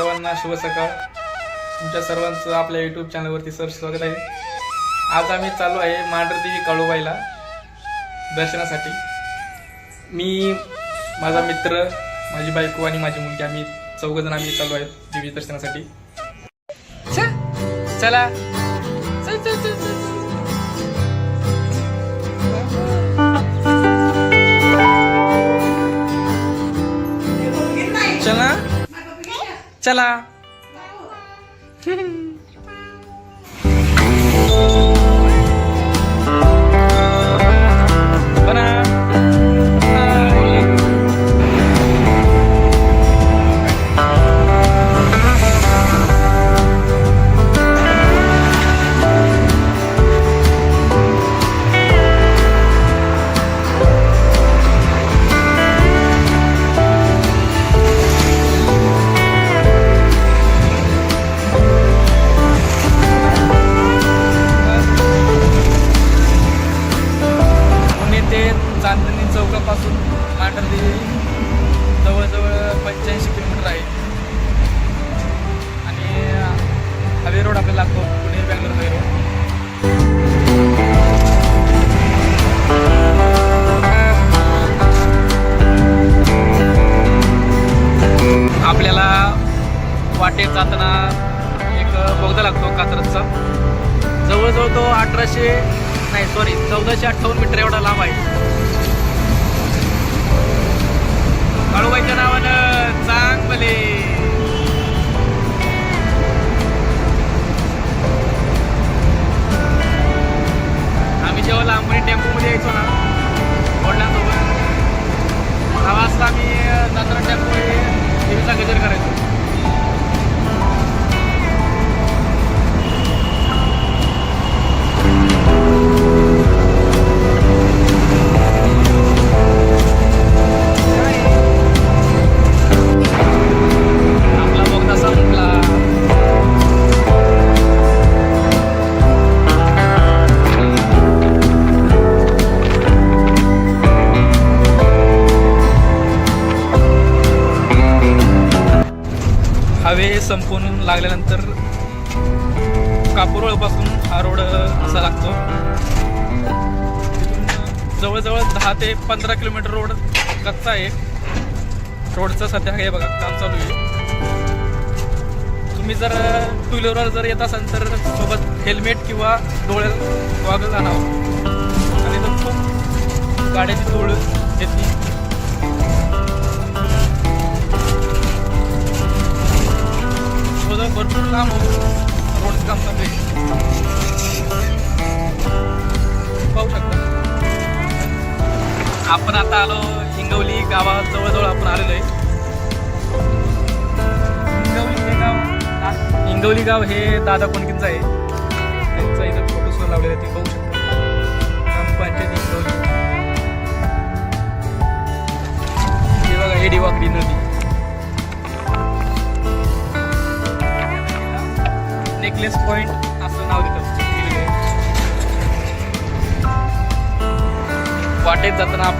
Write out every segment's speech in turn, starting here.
सर्वांना शुभ सकाळ. तुमच्या सर्वांचं आपल्या यूट्यूब चॅनलवरती सर स्वागत आहे. आज आम्ही चालू आहे मांढरदेवी काळूबाईला दर्शनासाठी. मी माझा मित्र माझी बायको आणि माझी मुलगी आम्ही चौघजण आम्ही चालू आहेत देवी दर्शनासाठी. चला. चल, चल, चल, चल. चला. मांढरदेवी जवळजवळ पंच्याऐंशी किलोमीटर आहे. आणि हवे रोड आपल्याला लागतो पुणे बँगलोर हवे रोड. आपल्याला वाटेत जाताना एक बोगदा लागतो कात्रजचा. जवळजवळ तो अठराशे नाही सॉरी चौदाशे अठ्ठावन्न मीटर एवढा लांब आहे. काळूबाईच्या नावानं चांगले. हवे संपून लागल्यानंतर कापूरवळपासून हा रोड असा लागतो. जवळजवळ दहा ते पंधरा किलोमीटर रोड कच्चा आहे. रोडचं सध्या हे बघा काम चालू आहे. तुम्ही जर टू व्हीलरवर जर येत असाल तर सोबत हेल्मेट किंवा डोळ्यात वागत आणावं आणि खूप गाड्याची धूळ येते. थोडं भरपूर काम रोड काम चालू पाहू शकता. आपण आता आलो हिंगवली गावात जवळजवळ आपण आलेलो आहे. हिंगवली हे गाव हिंगवली गाव हे दादा कोणकींचं आहे. त्यांचा इथं फोटो सुद्धा लावलेला ते पाहू शकता.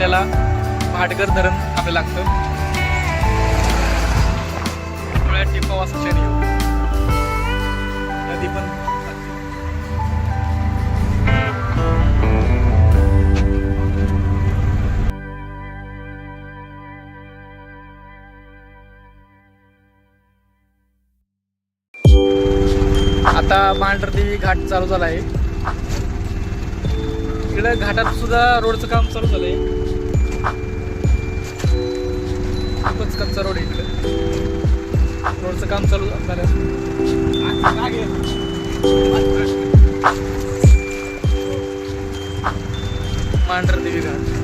आपल्याला भाटगर धरण आपल्याला लागतं. डोळ्यात टिपाव असं नदी पण आता मांढरदेवी घाट चालू झाला आहे इकडे घाटात सुद्धा रोडचं काम चालू झालंय. खूपच कच्चा रोड आहे इकडे. रोडचं काम चालू झालं मांढरदेवी घाट.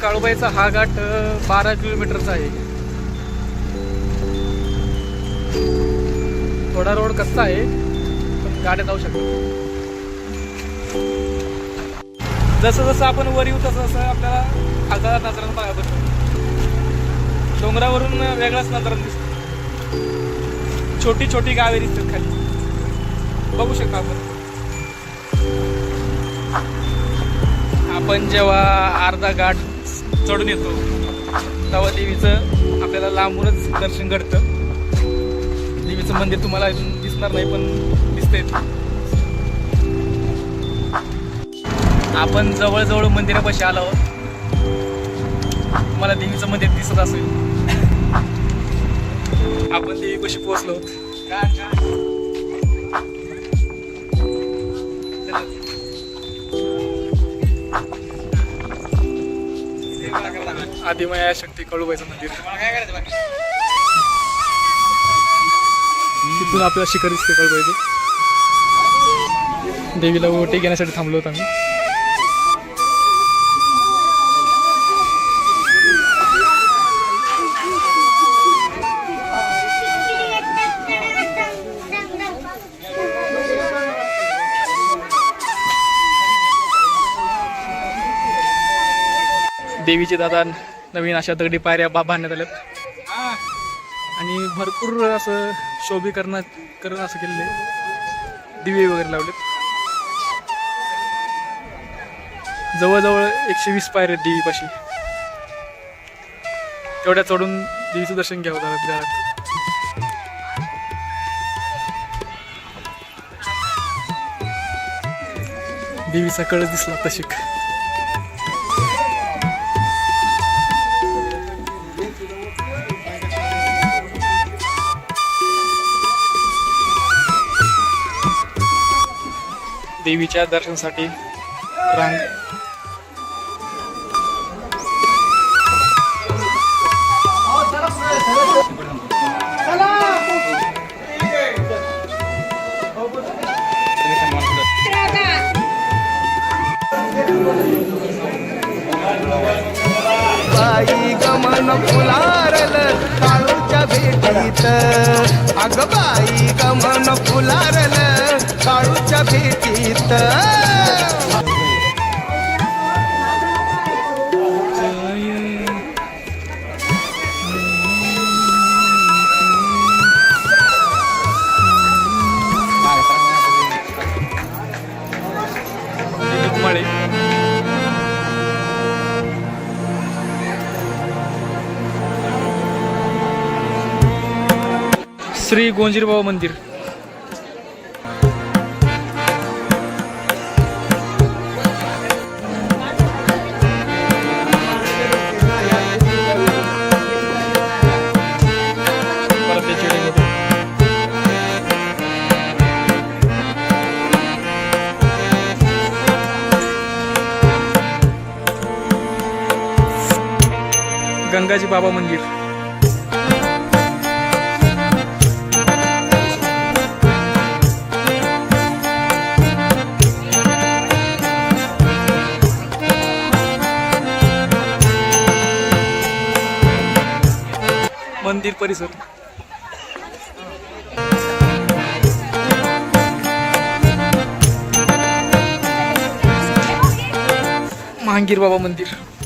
काळूबाईचा हा घाट बारा किलोमीटरचा आहे. थोडा रोड कच्चा आहे पण गाड्या जाऊ शकतात. जसं जसं आपण वर येऊ तसं तसं आपल्याला खालचा नजरानं बघायला डोंगरावरून वेगळाच नंतर दिसतो. छोटी छोटी गावे दिसतात खाली. बघू शकता आपण. आपण जेव्हा अर्धा घाट चढून येतो. तेव्हा देवीचं आपल्याला लांबूनच दर्शन घडतं. देवीचं मंदिर तुम्हाला अजून दिसणार नाही पण दिसतंय. आपण जवळजवळ मंदिरापाशी आलो आहोत. तुम्हाला देवीचं मंदिर दिसत असेल. आपण देवीपाशी पोहोचलो आदिमाया शक्ती कळूबाईचं मंदिर. तिथून आपल्याला शिखर दिसते कळूबाईचं देवीला ओटी घेण्यासाठी थांबलो होतो आम्ही. देवीचे दादा नवीन अशा दगडी पायऱ्या बा बांधण्यात आल्यात. आणि भरपूर असं शोभीकरण करणं असं केलेलं आहे. दिवे वगैरे लावलेत. जवळजवळ एकशे वीस पायऱ्या आहेत देवीपाशी. तेवढ्या चढून देवीचं दर्शन घ्यावं लागतं देवीचा कळस दिसला तशिक देवीच्या दर्शनासाठी रांग. बाई गमन फुलारल काळूच्या भेटीत. अग बाई गमन फुलारल काळूच्या भीतीत. मळे श्री गोंजीरबाबा मंदिर. गंगाजी बाबा मंदिर. मंदिर परिसर. महांगीर बाबा मंदिर.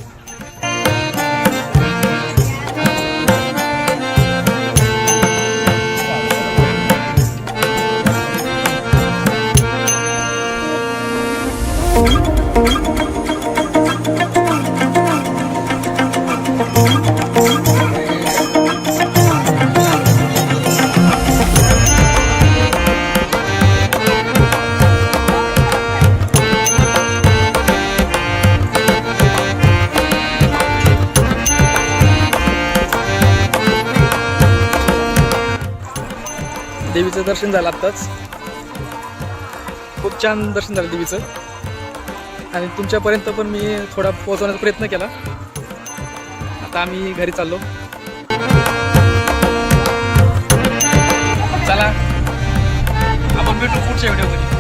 देवीचं दर्शन झालं आत्ताच. खूप छान दर्शन झालं देवीचं. आणि तुमच्यापर्यंत पण मी थोडा पोहोचवण्याचा प्रयत्न केला. आता आम्ही घरी चाललो. चला. आपण भेटू पुढच्या व्हिडिओमध्ये